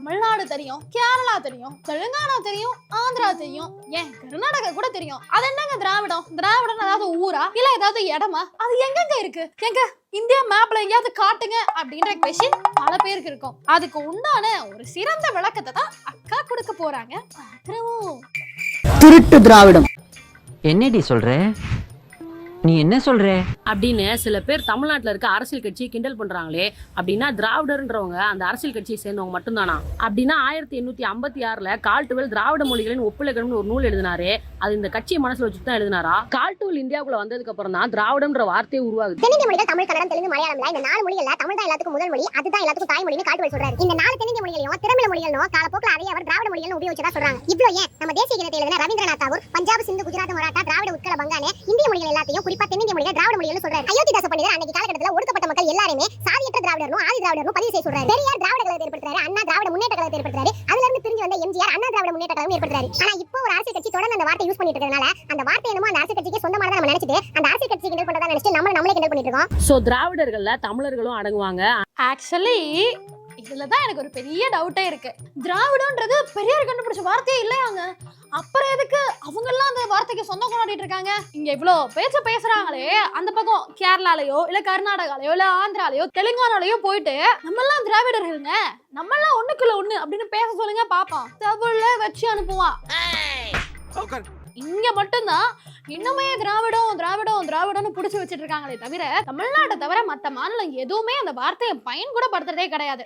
தமிழ்நாடு தெரியும் கேரளா தெரியும் தெலுங்கானா தெரியும் ஆந்திரா தெரியும். ஏன்? கர்நாடகா கூட தெரியும். அது என்னங்க திராவிடம்? திராவிடம் ஏதாவது ஊரா? இல்ல ஏதாவது இடமா? அது எங்கெங்க இருக்கு? எங்க இந்தியா மேப்ல எங்கேயாவது காட்டுங்க அப்படின்ற கொஸ்டின் பல பேருக்கு இருக்கும். அதுக்கு உண்டான ஒரு சிறந்த விளக்கத்தை தான் அக்கா கொடுக்க போறாங்க. திருட்டு திராவிடம். என்னடி சொல்ற? நீ என்ன சொல்ற? அப்படின்னு சில பேர் தமிழ்நாட்டில் இருக்க அரசியல் கட்சியை கிண்டல் பண்றாங்களே. அப்படின்னா திராவிடர்ன்றவங்க அந்த அரசியல் கட்சியை சேர்ந்தவங்க மட்டும்தானா? அப்படின்னா ஆயிரத்தி எண்ணூத்தி ஐம்பத்தி ஆறுல கால்டுவெல் திராவிட மொழிகளின் ஒப்பிலக்கணம்னு ஒரு நூல் எழுதினாரு. அது இந்த கட்சியை மனசுல வச்சுட்டு தான் எழுதினாரா? கால்டுவெல் இந்தியாவுக்குள்ள வந்ததுக்கு அப்புறம் தான் திராவிடம்ன்ற வார்த்தையே உருவாகுது. தென்னிந்திய மொழிகள் தமிழ் கன்னடம் தெலுங்கு மலையாளம்ல இந்த நாலு மொழிகள்ல தமிழ் தான் எல்லாத்துக்கும் முதல் மொழி அதுதான் எல்லாத்துக்கும் தாய்மொழின்னு காட்டுவல் சொல்றாரு. இந்த நாலு தென்னிந்திய மொழிகளையும் திறமிழ மொழிகளும் காலப்போக்கில் அதையே அவர் திராவிட மொழிகள் உபயோகிச்சதா சொல்றாங்க. இவ்வளவு ஏன்? நம்ம தேசிய கீதத்தை எழுதின ரவீந்திரநாத் தாகூர் பஞ்சாப் சிந்து குஜராத் மராட்டா திராவிட உட்கல பங்கானே இந்திய மொழிகள் எல்லாத்தையும் குறிப்பா தென்னிந்திய மொழிகள் திராவிட மொழிகள் சொல்றாரு. அயோத்திதாச பண்டிதர் அன்னைக்கு காலகட்டத்தில் ஒடுக்கப்பட்ட மக்கள் எல்லாருமே சாதியற்ற திராவிடரும் ஆதி திராவிடரும் பதிவு செய்ய சொல்றாரு. பெரியார் திராவிட கழகத்தை ஏற்படுத்துறாரு அண்ணா திராவிட முன்னேற்ற கழகத்தை ஏற்படுத்துறாரு. அதுல இருந்து பிரிஞ்சு வந்த எம்ஜிஆர் அண்ணா திராவிட முன்னேற்ற கழகம் ஏற்படுத்துறாரு. ஆனா இப்போ ஒரு அரசியல் கட்சி தொடர்ந்து அந்த வார்த்தை யூஸ் பண்ணிட்டு இருக்கறதுனால அந்த வார்த்தை என்னமோ அந்த அரசியல் கட்சிக்கு சொந்தமானதா நம்ம நினைச்சிட்டு அந்த அரசியல் கட்சி கிண்டல் பண்றதா நினைச்சிட்டு நம்ம நம்மளே கிண்டல் பண்ணிட்டு இருக்கோம். ஸோ திராவிடர்கள்ல தமிழர்களும் அடங்குவாங்க. ஆக்சுவலி இதில் தான் எனக்கு ஒரு பெரிய டவுட்டே இருக்கு. திராவிடம்ன்றது பெரியார் கண்டுபிடிச்ச வார்த்தையே இல்லையாங்க. அப்புறம் எதுக்கு அவங்க எல்லாம் அந்த வார்த்தைக்கு சொந்தம் கொண்டாடிட்டு இருக்காங்க? இங்க இவ்வளோ பேச்ச பேசுறாங்களே. அந்த பக்கம் கேரளாலயோ இல்ல கர்நாடகாலயோ இல்ல ஆந்திராலயோ தெலுங்கானாலயோ போயிட்டு நம்ம எல்லாம் திராவிடர்கள்ங்க. நம்ம எல்லாம் ஒண்ணுக்குள்ள ஒண்ணு அப்படின்னு பேச சொல்லுங்க பாப்போம் தமிழ்ல வச்சு அனுப்புவான் இங்க மட்டும்தான் இன்னுமே திராவிடம் திராவிடம் திராவிடம்னு புடிச்சு வச்சிட்டு இருக்காங்களே தவிர தமிழ்நாட்டை தவிர மத்த மாநிலம் எதுவுமே அந்த வார்த்தையை பயன் கூட படுத்துறதே கிடையாது.